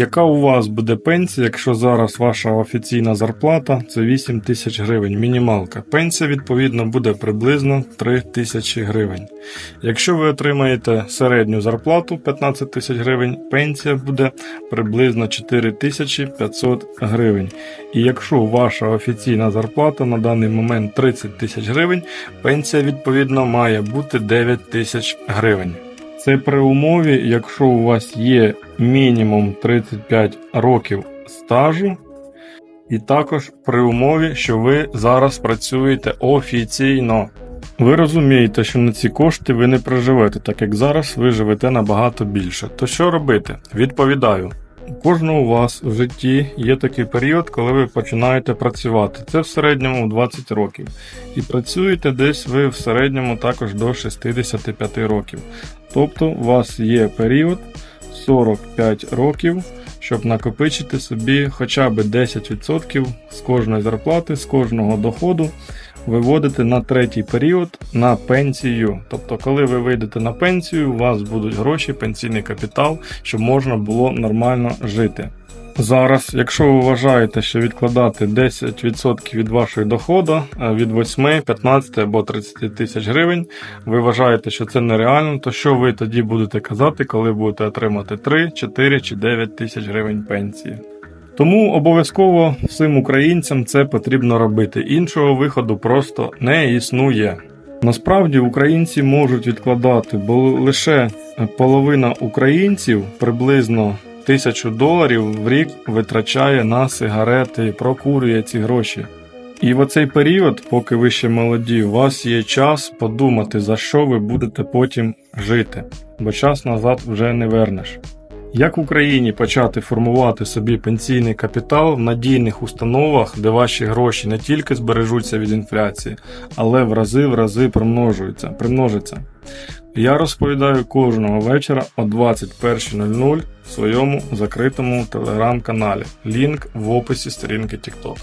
Яка у вас буде пенсія, якщо зараз ваша офіційна зарплата це 8 тисяч гривень, мінімалка? Пенсія, відповідно, буде приблизно 3 тисячі гривень. Якщо ви отримаєте середню зарплату 15 тисяч гривень, пенсія буде приблизно 4 тисячі 500 гривень. І якщо ваша офіційна зарплата на даний момент 30 тисяч гривень, пенсія, відповідно, має бути 9 тисяч гривень. Це при умові, якщо у вас є мінімум 35 років стажу, і також при умові, що ви зараз працюєте офіційно. Ви розумієте, що на ці кошти ви не проживете, так як зараз ви живете набагато більше. То що робити? Відповідаю. У кожного у вас в житті є такий період, коли ви починаєте працювати. Це в середньому 20 років. І працюєте десь ви в середньому також до 65 років. Тобто у вас є період 45 років, щоб накопичити собі хоча б 10% з кожної зарплати, з кожного доходу виводити на третій період на пенсію. Тобто, коли ви вийдете на пенсію, у вас будуть гроші, пенсійний капітал, щоб можна було нормально жити. Зараз, якщо ви вважаєте, що відкладати 10% від вашої доходу е, від 8, 15 або 30 тисяч гривень, ви вважаєте, що це нереально, то що ви тоді будете казати, коли будете отримати 3, 4 чи 9 тисяч гривень пенсії? Тому обов'язково всім українцям це потрібно робити. Іншого виходу просто не існує. Насправді українці можуть відкладати, бо лише половина українців приблизно тисячу доларів в рік витрачає на сигарети, прокурює ці гроші. І в оцей період, поки ви ще молоді, у вас є час подумати, за що ви будете потім жити, бо час назад вже не вернеш. Як в Україні почати формувати собі пенсійний капітал в надійних установах, де ваші гроші не тільки збережуться від інфляції, але в рази в рази примножуються, примножаться? Я розповідаю кожного вечора о 21.00 в своєму закритому телеграм-каналі. Лінк в описі сторінки TikTok.